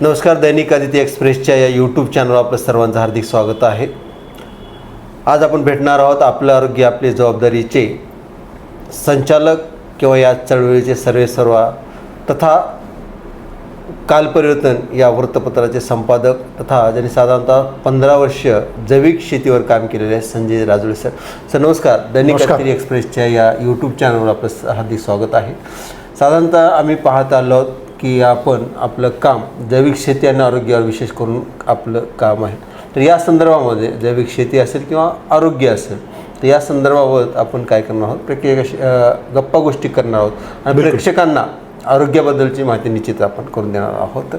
नमस्कार दैनिक आदित्य एक्सप्रेसच्या या यूट्यूब चॅनलवर आपलं सर्वांचं हार्दिक स्वागत आहे. आज आपण भेटणार आहोत आपलं आरोग्य आपली जबाबदारीचे संचालक किंवा या चळवळीचे सर्वे सर्वा तथा कालपरिवर्तन या वृत्तपत्राचे संपादक तथा ज्यांनी साधारणतः पंधरा वर्ष जैविक शेतीवर काम केलेले आहे संजय राजुळे सर. सर नमस्कार. दैनिक. आदित्य एक्सप्रेसच्या या यूट्यूब चॅनलवर आपलं हार्दिक स्वागत आहे. साधारणतः आम्ही पाहत आलो आहोत की आपण आपलं काम जैविक शेती आणि आरोग्यावर विशेष करून आपलं काम आहे. तर या संदर्भामध्ये जैविक शेती असेल किंवा आरोग्य असेल तर या संदर्भाबाबत आपण काय करणार आहोत? प्रत्येकाशी अ, गप्पा गोष्टी करणार आहोत. आणि प्रेक्षकांना आरोग्याबद्दलची माहिती निश्चित आपण करून देणार आहोत.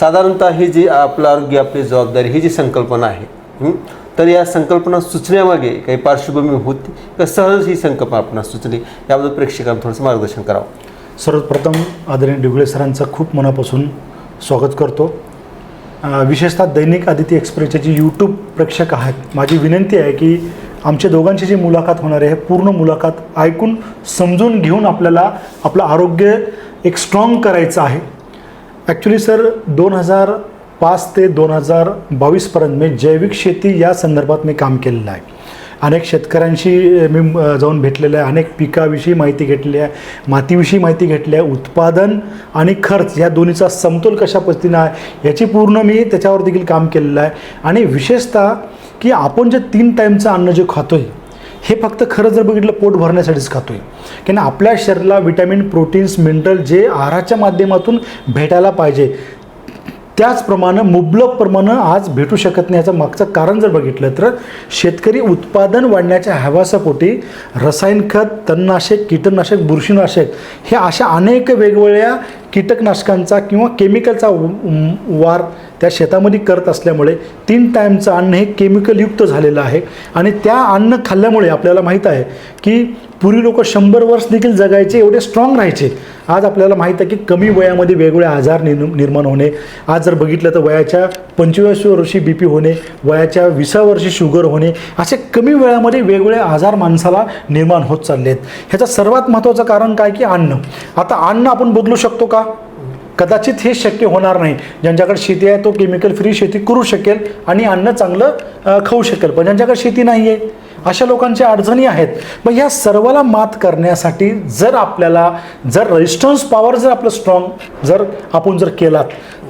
साधारणतः ही जी आपलं आरोग्य आपली जबाबदारी ही जी संकल्पना आहे तर या संकल्पना सुचण्यामागे काही पार्श्वभूमी होती का सहज ही संकल्पना आपणास सुचली? याबद्दल प्रेक्षकांना थोडंसं मार्गदर्शन करावं. सर्वप्रथम आदरणीय डिगळे सरांचं खूप मनापासून स्वागत करतो. विशेषतः दैनिक आदित्य एक्सप्रेसचे जे यूट्यूब प्रेक्षक आहेत माझी विनंती आहे की आमच्या दोघांची जी मुलाखत होणार आहे पूर्ण मुलाखत ऐकून समजून घेऊन आपल्याला आपलं आरोग्य एक स्ट्रॉंग करायचं आहे. ॲक्च्युली सर दोन हजार पाच ते दोन हजार बावीसपर्यंत मी जैविक शेती या संदर्भात मी काम केलेलं आहे. अनेक शेतकऱ्यांशी मी जाऊन भेटलेलं आहे अनेक पिकाविषयी माहिती घेतली आहे मातीविषयी माहिती घेतली आहे उत्पादन आणि खर्च या दोन्हीचा समतोल कशा पद्धतीनं आहे याची पूर्ण मी त्याच्यावर देखील काम केलेलं आहे. आणि विशेषतः की आपण जे तीन टाईमचं अन्न जे खातो आहे हे फक्त खरं जर बघितलं पोट भरण्यासाठीच खातो आहे की ना आपल्या शरीराला विटॅमिन प्रोटीन्स मिनरल जे आहाराच्या माध्यमातून भेटायला पाहिजे त्याचप्रमाणे मुबलक प्रमाणे आज भेटू शकत नाही याचं मागचं कारण जर बघितलं तर शेतकरी उत्पादन वाढण्याच्या हवासापोटी रसायन खत तणनाशक कीटकनाशक बुरशीनाशक हे अशा अनेक वेगवेगळ्या कीटकनाशकांचा किंवा केमिकलचा वार त्या शेतामध्ये करत असल्यामुळे तीन टाईमचं अन्न हे केमिकलयुक्त झालेलं आहे. आणि त्या अन्न खाल्ल्यामुळे आपल्याला माहीत आहे की पूर्वी लोक शंभर वर्ष देखील जगायचे एवढे स्ट्रॉंग राहायचे. आज आपल्याला माहीत आहे की कमी वयामध्ये वेगवेगळे आजार निर् निर्माण होणे. आज जर बघितलं तर वयाच्या पंचवीस वर्षी बी पी होणे वयाच्या विसाव्या वर्षी शुगर होणे असे कमी वेळामध्ये वेगवेगळे आजार माणसाला निर्माण होत चालले आहेत ह्याचं सर्वात महत्त्वाचं कारण काय की अन्न. आता अन्न आपण बदलू शकतो का? कदाचित हे शक्य होणार नाही. ज्यांच्याकडे शेती आहे तो केमिकल फ्री शेती करू शकेल आणि अन्न चांगलं खाऊ शकेल. पण ज्यांच्याकडे शेती नाही आहे अशा लोकांच्या अडचणी आहेत. मग ह्या सर्वाला मात करण्यासाठी जर आपल्याला जर रेजिस्टन्स पॉवर जर आपलं स्ट्रॉंग जर आपण जर केलात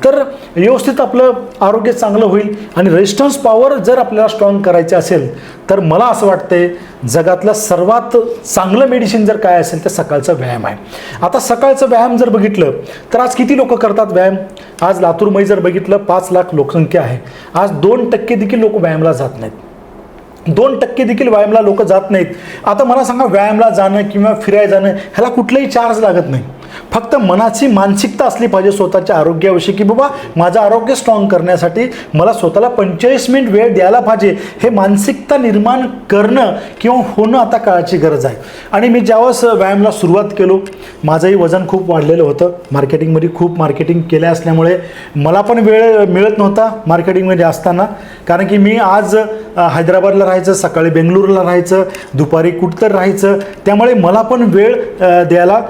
तर व्यवस्थित आपलं आरोग्य चांगलं होईल आणि रेजिस्टन्स पॉवर जर आपल्याला स्ट्रॉंग करायचे असेल तर मला असं वाटतंय जगातलं सर्वात चांगलं मेडिसिन जर काय असेल तर सकाळचा व्यायाम आहे. आता सकाळचं व्यायाम जर बघितलं तर आज किती लोक करतात व्यायाम? आज लातूरमध्ये जर बघितलं पाच लाख लोकसंख्या आहे. आज दोन टक्के देखील लोक व्यायामला जात नाहीत. दोन टक्के देखील व्यायामला लोक जात नाहीत. आता मला सांगा व्यायामला जाणं किंवा फिरायला जाणं ह्याला कुठलाही चार्ज लागत नाही. फक्त मनाची मानसिकता असली पाहिजे स्वतःच्या आरोग्याविषयी की बाबा माझं आरोग्य स्ट्रॉंग करण्यासाठी मला स्वतःला पंचेचाळीस मिनिट वेळ द्यायला पाहिजे हे मानसिकता निर्माण करणं किंवा होणं आता काळाची गरज आहे. आणि मी ज्यावेळेस व्यायामला सुरुवात केलो माझंही वजन खूप वाढलेलं होतं. मार्केटिंगमध्ये खूप मार्केटिंग केल्या असल्यामुळे मला पण वेळ मिळत नव्हता मार्केटिंगमध्ये असताना. कारण की मी आज हैदराबादला राहायचं सकाळी बेंगलुरूला राहायचं दुपारी कुठतर राहायचं. त्यामुळे मला पण वेळ द्यायला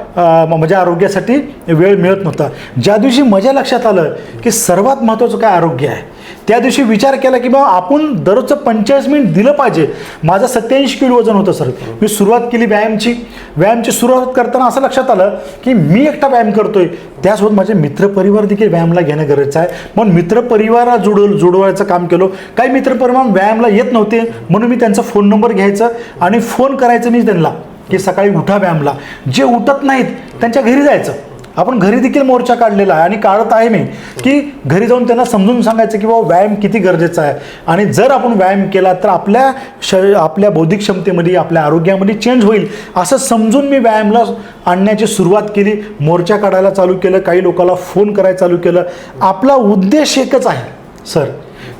म्हणजे आरोग्य यासाठी वेळ मिळत नव्हता. ज्या दिवशी माझ्या लक्षात आलं की सर्वात महत्त्वाचं काय आरोग्य आहे त्या दिवशी विचार केला की बाबा आपण दररोजचं पंचेचाळीस मिनिट दिलं पाहिजे. माझं सत्याऐंशी किलो वजन होतं सर. मी सुरुवात केली व्यायामची. व्यायामची सुरुवात करताना असं लक्षात आलं की मी एकटा व्यायाम करतोय. त्यासोबत माझे मित्रपरिवार देखील व्यायामला घेणं गरजेचं आहे. म्हणून मित्रपरिवाराला जुडव जुडवायचं काम केलं. काही मित्रपरिवार व्यायामला येत नव्हते म्हणून मी त्यांचा फोन नंबर घ्यायचा आणि फोन करायचं मी त्यांना. की सकाळी उठा व्यायामला. जे उठत नाहीत त्यांच्या घरी जायचं. आपण घरी देखील मोर्चा काढलेला आहे आणि काढत आहे मी की घरी जाऊन त्यांना समजून सांगायचं की बाबा व्यायाम किती गरजेचा आहे. आणि जर आपण व्यायाम केला तर आपल्या श आपल्या बौद्धिक क्षमतेमध्ये आपल्या आरोग्यामध्ये चेंज होईल असं समजून मी व्यायामला आणण्याची सुरुवात केली. मोर्चा काढायला चालू केलं काही लोकांना फोन करायला चालू केलं. आपला उद्देश एकच आहे सर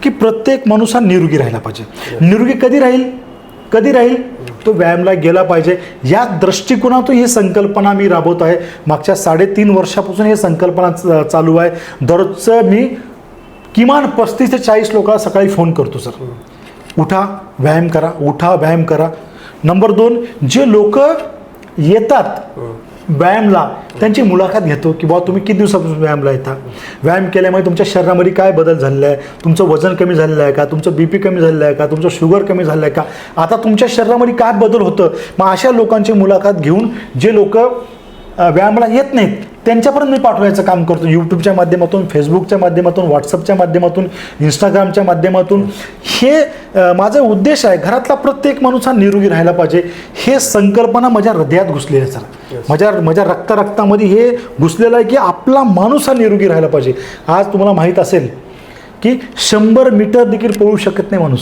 की प्रत्येक माणूस हा निरोगी राहायला पाहिजे. निरोगी कधी राहील? कधी राहील? तो व्यायामला गेला पाहिजे. या दृष्टिकोनातून ही संकल्पना मी राबवत आहे. मागच्या साडेतीन वर्षापासून ही संकल्पना चालू आहे. दररोजचं मी किमान पस्तीस ते चाळीस लोकांना सकाळी फोन करतो सर उठा व्यायाम करा. उठा व्यायाम करा. नंबर दोन जे लोक येतात व्यायामला. त्यांची मुलाखत घेतो की बाबा तुम्ही किती दिवसापासून व्यायामला येता? व्यायाम केल्यामुळे तुमच्या शरीरामध्ये काय बदल झालेला आहे? तुमचं वजन कमी झालेलं आहे का? तुमचं बी पी कमी झालेलं आहे का? तुमचं शुगर कमी झालं आहे का? आता तुमच्या शरीरामध्ये काय बदल होतं? मग अशा लोकांची मुलाखत घेऊन जे लोक व्यायामाला येत नाहीत त्यांच्यापर्यंत मी पाठवायचं काम करतो. यूट्यूबच्या माध्यमातून फेसबुकच्या माध्यमातून व्हॉट्सअपच्या माध्यमातून इंस्टाग्रामच्या माध्यमातून. हे माझा उद्देश आहे घरातला प्रत्येक माणूस हा निरोगी राहायला पाहिजे. हे संकल्पना माझ्या हृदयात घुसलेली आहे सर. माझ्या माझ्या रक्त रक्तामध्ये हे घुसलेलं आहे की आपला माणूस हा निरोगी राहायला पाहिजे. आज तुम्हाला माहीत असेल की शंभर मीटर देखील पळू शकत नाही माणूस.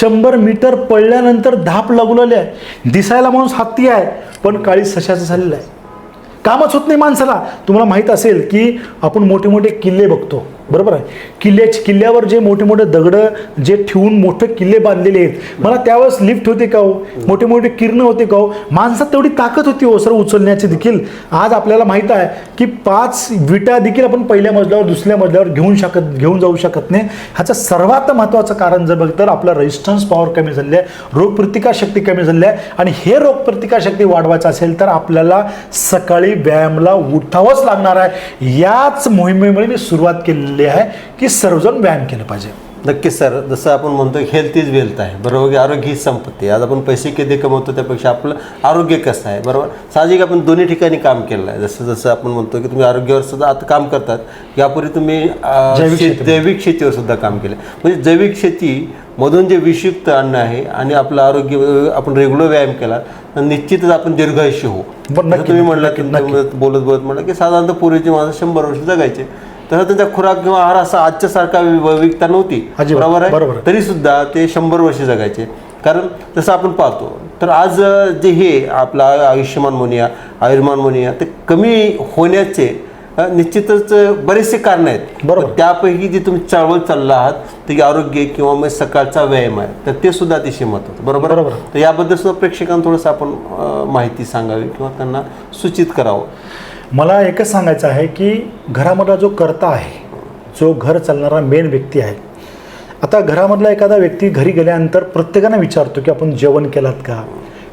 शंभर मीटर पळल्यानंतर धाप लागलेली आहे. दिसायला माणूस हत्ती आहे पण काळी सशाचं झालेलं आहे. कामच होत नाही माणसाला. तुम्हाला माहीत असेल की आपण मोठे मोठे किल्ले बघतो. बरोबर आहे? किल्ल्याचे किल्ल्यावर जे मोठे मोठे दगडं जे ठेवून मोठे किल्ले बांधलेले आहेत मला त्यावेळेस लिफ्ट होते का हो? मोठे मोठे किरण होते का हो? माणसात तेवढी ताकद होती हो सर उचलण्याची देखील. आज आपल्याला माहीत आहे की पाच विटा देखील आपण पहिल्या मजल्यावर दुसऱ्या मजल्यावर घेऊन शकत घेऊन जाऊ शकत नाही. ह्याचं सर्वात महत्त्वाचं कारण जर बघ तर आपलं रेजिस्टन्स पॉवर कमी झाली आहे रोगप्रतिकारशक्ती कमी झाली आहे आणि हे रोगप्रतिकारशक्ती वाढवायचं असेल तर आपल्याला सकाळी व्यायामला उठावंच लागणार आहे. याच मोहिमेमुळे मी सुरुवात केलेली आहे की सर्वजण व्यायाम केलं पाहिजे. नक्कीच सर जसं आपण म्हणतो हेल्थ इज वेल्थ आहे. बरोबर की आरोग्य ही संपत्ती आज आपण पैसे किती कमवतो त्यापेक्षा आपलं आरोग्य कसं आहे बरोबर? साहजिक आपण दोन्ही ठिकाणी काम केलं आहे. जसं जसं आपण म्हणतो की तुम्ही आरोग्यावर सुद्धा आता काम करतात यापूर्वी तुम्ही जैविक शेत- शेती. जैविक शेतीवर सुद्धा काम केलं. म्हणजे जैविक शेती मधून जे विषयुक्त अन्न आहे आणि आपलं आरोग्य आपण रेग्युलर व्यायाम केला तर निश्चितच आपण दीर्घायुष्य होऊ. तुम्ही म्हणलं की बोलत बोलत म्हणलं की साधारणतः पूर्वीचे माणसं शंभर वर्ष जगायचे. तर त्यांचा खुराक किंवा आहार असा आजच्या सारखा विविधता नव्हती. बरोबर आहे. तरी सुद्धा ते शंभर वर्ष जगायचे. कारण जसं आपण पाहतो तर आज जे हे आपलं आयुष्यमान म्हणूया आयुर्मान म्हणूया ते कमी होण्याचे निश्चितच बरेचसे कारण आहेत. बरोबर. त्यापैकी जे तुम्ही चळवळ चालला आहात ते आरोग्य किंवा मग सकाळचा व्यायाम आहे. तर ते सुद्धा अतिशय महत्त्वाचं. बरोबर बरोबर. तर याबद्दल सुद्धा प्रेक्षकांना थोडंसं आपण माहिती सांगावी किंवा त्यांना सूचित करावं. मला एकच सांगायचं आहे की घरामधला जो कर्ता आहे जो घर चालणारा मेन व्यक्ती आहे आता घरामधला एखादा व्यक्ती घरी गेल्यानंतर प्रत्येकानं विचारतो की आपण जेवण केलात का?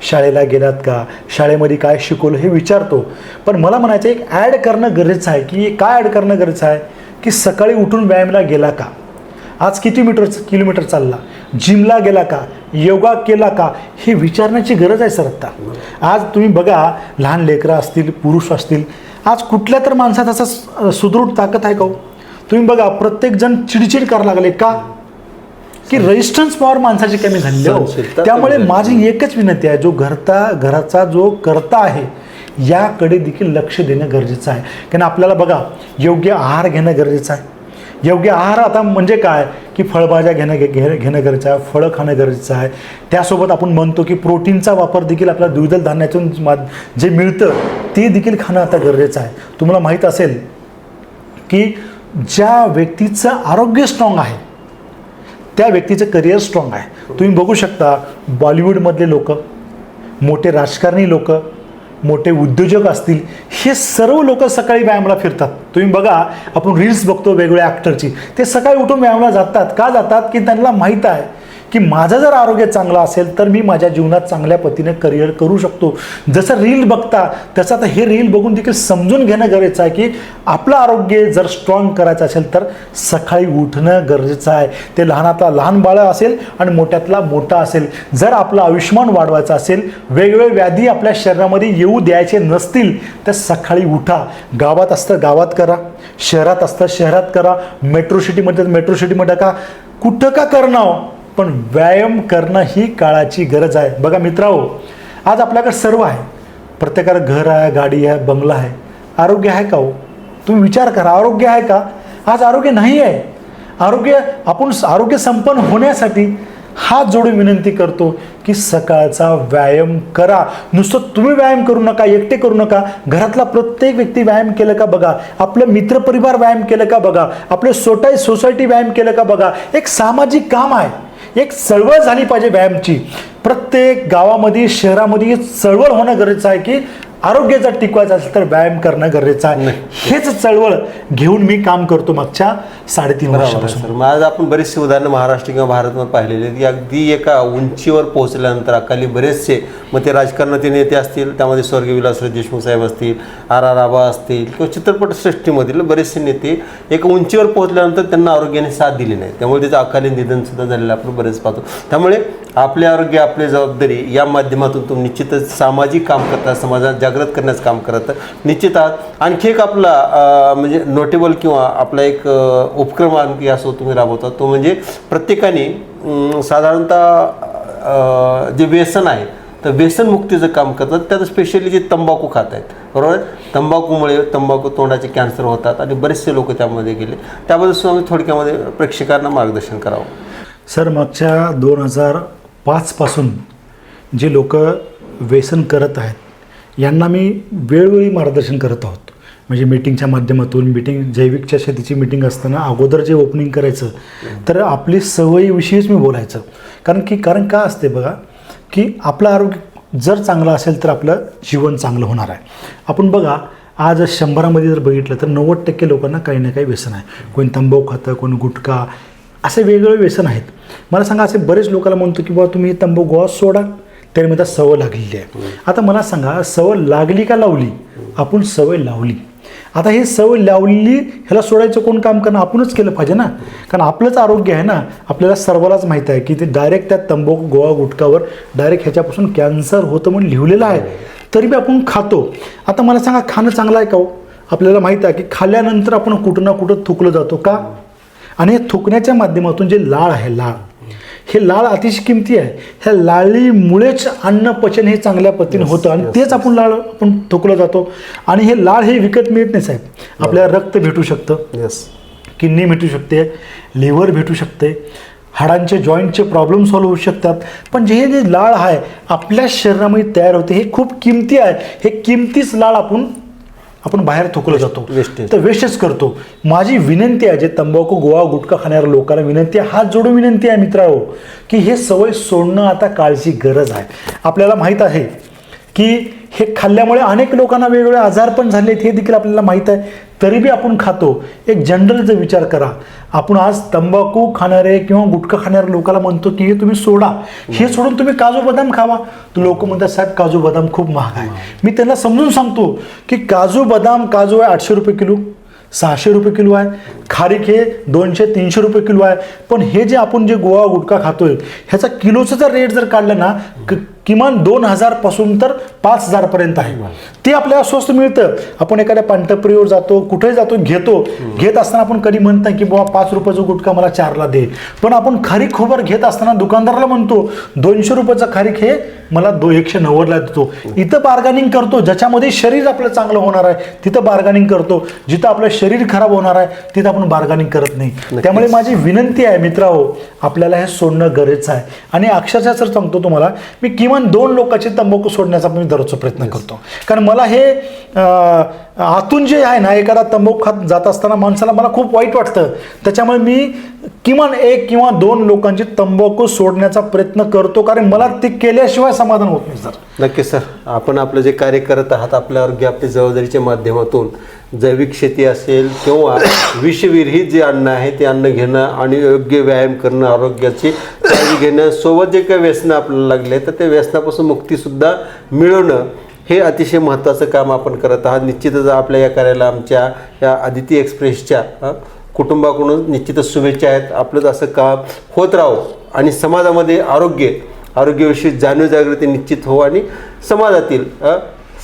शाळेला गेलात का? शाळेमध्ये काय शिकवलं हे विचारतो. पण मला म्हणायचं एक ॲड करणं गरजेचं आहे की काय ॲड करणं गरजेचं आहे? की सकाळी उठून व्यायामला गेला का? आज किती मीटर किलोमीटर चालला? जिमला गेला का? योगा केला का? हे विचारण्याची गरज आहे सर आता. आज तुम्ही बघा लहान लेकरं असतील पुरुष असतील आज कुठल्या तर माणसात असा सुदृढ ताकद आहे का हो? तुम्ही बघा प्रत्येकजण चिडचिड करायला लागले का की रेजिस्टन्स पॉवर माणसाची कमी झालेली सहनशीलता हो. त्यामुळे झाली. माझी एकच विनंती आहे जो घरता घराचा जो करता आहे याकडे देखील लक्ष देणं गरजेचं आहे कारण आपल्याला बघा योग्य आहार घेणं गरजेचं आहे योग्य आहार आता म्हणजे काय की फळभाज्या घेणं घे घे- घेणं गरजेचं आहे फळं खाणं गरजेचं आहे. त्यासोबत आपण म्हणतो की प्रोटीनचा वापर देखील आपल्या द्विदल धान्यातून मा- जे मिळतं ते देखील खाणं आता गरजेचं आहे. तुम्हाला माहीत असेल की ज्या व्यक्तीचं आरोग्य स्ट्रॉंग आहे त्या व्यक्तीचं करिअर स्ट्रॉंग आहे. तुम्ही बघू शकता बॉलिवूडमधले लोक मोठे राजकारणी लोक मोठे उद्योजक असतील हे सर्व लोक सकाळी व्यायामाला फिरतात. तुम्ही बघा आपण रील्स बघतो वेगवेगळ्या ॲक्टरची ते सकाळी उठून व्यायामाला जातात. का जातात? की त्यांना माहीत आहे. की माझं जर आरोग्य चांगलं असेल तर मी माझ्या जीवनात चांगल्या पतीने करिअर करू शकतो. जसं रील बघता तसं आता हे रील बघून देखील समजून घेणं गरजेचं आहे की आपलं आरोग्य जर स्ट्रॉंग करायचं असेल तर सकाळी उठणं गरजेचं आहे. ते लहानातला लहान बाळं असेल आणि मोठ्यातला मोठा असेल. जर आपलं आयुष्यमान वाढवायचं असेल वेगवेगळे व्याधी आपल्या शरीरामध्ये येऊ द्यायचे नसतील तर सकाळी उठा. गावात असतं गावात करा. शहरात असतं शहरात करा. मेट्रो सिटीमध्ये मेट्रो सिटीमध्ये का? कुठं का करणं हो? पण व्यायाम करणं ही काळाची गरज आहे. बघा मित्रांनो आज आपल्याकडे सर्व आहे. प्रत्येकाला घर आहे गाडी आहे बंगला आहे. आरोग्य आहे का हो? तुम्ही विचार करा आरोग्य आहे का? आज आरोग्य नाही आहे. आरोग्य आपण आरोग्य संपन्न होण्यासाठी हात जोडून विनंती करतो की सकाळचा व्यायाम करा. नुसतं तुम्ही व्यायाम करू नका एकटे करू नका. घरातला प्रत्येक व्यक्ती व्यायाम केलं का बघा? आपलं मित्रपरिवार व्यायाम केलं का बघा? आपले सोटाई सोसायटी व्यायाम केलं का बघा? एक सामाजिक काम आहे. एक चळवळ झाली पाहिजे व्यायामची. प्रत्येक गावामध्ये शहरामध्ये चळवळ होणं गरजेचं आहे की आरोग्य जर टिकवायचं असेल तर व्यायाम करणं गरजेचं आहे. हेच चळवळ घेऊन मी काम करतो मागच्या साडेतीन वर्षापासून. आज आपण बरेचसे उदाहरणं महाराष्ट्र किंवा भारतमध्ये पाहिलेले आहेत. की अगदी एका उंचीवर पोहोचल्यानंतर अकाली बरेचसे मग ते राजकारणातील नेते असतील त्यामध्ये स्वर्गीय विलासराव देशमुख साहेब असतील आर आर आबा असतील किंवा चित्रपटसृष्टीमधील बरेचसे नेते एक उंचीवर पोहोचल्यानंतर त्यांना आरोग्याने साथ दिली नाही. त्यामुळे त्याचं अकाली निधन सुद्धा झालेलं आपण बरेच पाहतो. त्यामुळे आपले आरोग्य आपली जबाबदारी या माध्यमातून तुम्ही निश्चितच सामाजिक काम करता समाजात जागृत करण्याचं काम करत निश्चित आहात. आणखी एक आपला म्हणजे नोटेबल किंवा आपला एक उपक्रम आणखी असो तुम्ही राबवता तो म्हणजे प्रत्येकाने साधारणतः जे व्यसन आहे तर व्यसनमुक्तीचं काम करतात. त्यात स्पेशली जे तंबाखू खात आहेत. बरोबर? तंबाखूमुळे तंबाखू तोंडाचे कॅन्सर होतात आणि बरेचसे लोक त्यामध्ये गेले. त्याबद्दल सुद्धा आम्ही थोडक्यामध्ये प्रेक्षकांना मार्गदर्शन करावं. सर मागच्या दोन हजार पाचपासून जे लोक व्यसन करत आहेत यांना मी वेळोवेळी मार्गदर्शन करत आहोत. म्हणजे मीटिंगच्या माध्यमातून मीटिंग जैविकच्या शेतीची मीटिंग असताना अगोदर जे ओपनिंग करायचं तर आपली सवयीविषयीच मी बोलायचं. कारण की कारण का असते बघा की आपलं आरोग्य जर चांगलं असेल तर आपलं जीवन चांगलं होणार आहे. आपण बघा आज शंभरामध्ये जर बघितलं तर नव्वद टक्के लोकांना काही ना काही व्यसन आहे. कोणी तंबाखू खातं कोणी गुटखा असे वेगवेगळे व्यसन आहेत. मला सांगा असे बरेच लोकांना म्हणतो की बाबा तुम्ही तंबाखू गोवा सोडा. तरी मला सवय लागलेली आहे. आता मला सांगा सवय लागली का लावली? आपण सवय लावली. आता ही सवय लावली ह्याला सोडायचं कोण काम करणं आपणच केलं पाहिजे ना. कारण आपलंच आरोग्य आहे ना. आपल्याला सर्वांनाच माहीत आहे की ते डायरेक्ट त्या तंबाखू गोवा गुटखावर डायरेक्ट ह्याच्यापासून कॅन्सर होतं म्हणून लिहिलेलं आहे. तरी बी आपण खातो. आता मला सांगा खाणं चांगलं आहे का हो? आपल्याला माहीत आहे की खाल्ल्यानंतर आपण कुठं ना कुठं थुकलं जातो का? आणि हे थुकण्याच्या माध्यमातून जे लाळ आहे लाळ. हे लाळ अतिशय किमती आहे. ह्या लाळीमुळेच अन्न पचन हे चांगल्या पद्धतीने होतं. आणि तेच आपण लाळ आपण थुकलं जातो. आणि हे लाळ हे विकत मिळत नाही साहेब. आपल्याला रक्त भेटू शकतं. येस किडनी भेटू शकते. लिव्हर भेटू शकते. हाडांचे जॉईंटचे प्रॉब्लेम सॉल्व्ह होऊ शकतात. पण जे हे जे लाळ आहे आपल्या शरीरामध्ये तयार होते हे खूप किमती आहे. हे किमतीच लाळ आपण आपण बाहेर थुकलं जातो. तर वेस्टच करतो. माझी विनंती आहे जे तंबाखू गोवा गुटखा खाणाऱ्या लोकांना विनंती आहे हात जोडून विनंती आहे मित्रांनो की हे सवय सोडणं आता काळची गरज आहे. आपल्याला माहीत आहे की हे खाल्ल्यामुळे अनेक लोकांना वेगवेगळे आजार पण झाले हे देखील आपल्याला माहीत आहे. तरी बी आपण खातो. एक जनरलचा विचार करा. आपण आज तंबाखू खाणारे किंवा गुटखा खाणाऱ्या लोकांना म्हणतो की हे तुम्ही सोडा. हे सोडून तुम्ही काजू बदाम खावा. तर लोक म्हणतात साहेब काजू बदाम खूप महाग आहे. मी त्यांना समजून सांगतो की काजू बदाम काजू आहे आठशे रुपये किलो सहाशे रुपये किलो आहे. खारीक हे दोनशे तीनशे रुपये किलो आहे. पण हे जे आपण जे गोवा गुटखा खातोय ह्याचा किलोचा जर रेट जर काढला ना किमान दोन हजारपासून तर पाच हजारपर्यंत आहे. ते आपल्याला स्वस्त मिळतं. आपण एखाद्या पांढरपुरीवर जातो कुठेही जातो घेतो. घेत असताना आपण कधी म्हणत नाही की बाबा पाच रुपयाचा गुटखा मला चारला दे. पण आपण खारीक खोबर घेत असताना दुकानदाराला म्हणतो दोनशे रुपयाचा खारीक हे मला दो एकशे नव्वदला देतो. इथं बार्गनिंग करतो ज्याच्यामध्ये शरीर आपलं चांगलं होणार आहे तिथं बार्गनिंग करतो. जिथं आपलं शरीर खराब होणार आहे तिथं आपण बार्गनिंग करत नाही. त्यामुळे माझी विनंती आहे मित्रांनो आपल्याला हे सोडणं गरजेचं आहे. आणि अक्षरशः सर सांगतो तुम्हाला मी किमान दोन लोकांचे तंबाखू सोडण्याचा मी दररोजचा प्रयत्न करतो. कारण मला हे आतून जे आहे ना एखादा तंबाखू खात जात असताना माणसाला मला खूप वाईट वाटतं. त्याच्यामुळे मी किमान एक किंवा दोन लोकांचे तंबाखू सोडण्याचा प्रयत्न करतो कारण मला ते केल्याशिवाय समाधान होत नाही सर. नक्कीच सर. आपण आपलं जे कार्य करत आहात आपल्या आरोग्य आपल्या जबाबदारीच्या माध्यमातून जैविक शेती असेल किंवा विषविरहित जे अन्न आहे ते अन्न घेणं आणि योग्य व्यायाम करणं आरोग्याची काळजी घेणं सोबत जे काही व्यसनं आपल्याला लागले तर त्या व्यसनापासून मुक्तीसुद्धा मिळवणं हे अतिशय महत्त्वाचं काम आपण करत आहात. निश्चितच आपल्या या कार्याला आमच्या या आदिती एक्सप्रेसच्या कुटुंबाकडून निश्चितच शुभेच्छा आहेत. आपलंच असं काम होत राहो आणि समाजामध्ये आरोग्य आरोग्याविषयी जाणीव जागृती निश्चित हो आणि समाजातील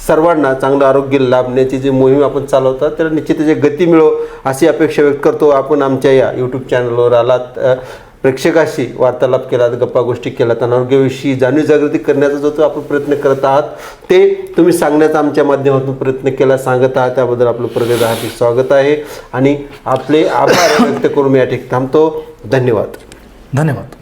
सर्वांना चांगलं आरोग्य लाभण्याची जी मोहीम आपण चालवतात त्याला निश्चित त्याची गती मिळो अशी अपेक्षा व्यक्त करतो. आपण आमच्या या यूट्यूब चॅनलवर आलात प्रेक्षकाशी वार्तालाप केलात गप्पा गोष्टी केलात आणि आरोग्याविषयी जाणीव जागृती करण्याचा जो तो आपण प्रयत्न करत आहात ते तुम्ही सांगण्याचा आमच्या माध्यमातून प्रयत्न केला सांगत आहात. त्याबद्दल आपलं प्रगत हार्दिक स्वागत आहे आणि आपले आभार व्यक्त करून मी या ठिकाणी थांबतो. धन्यवाद. धन्यवाद.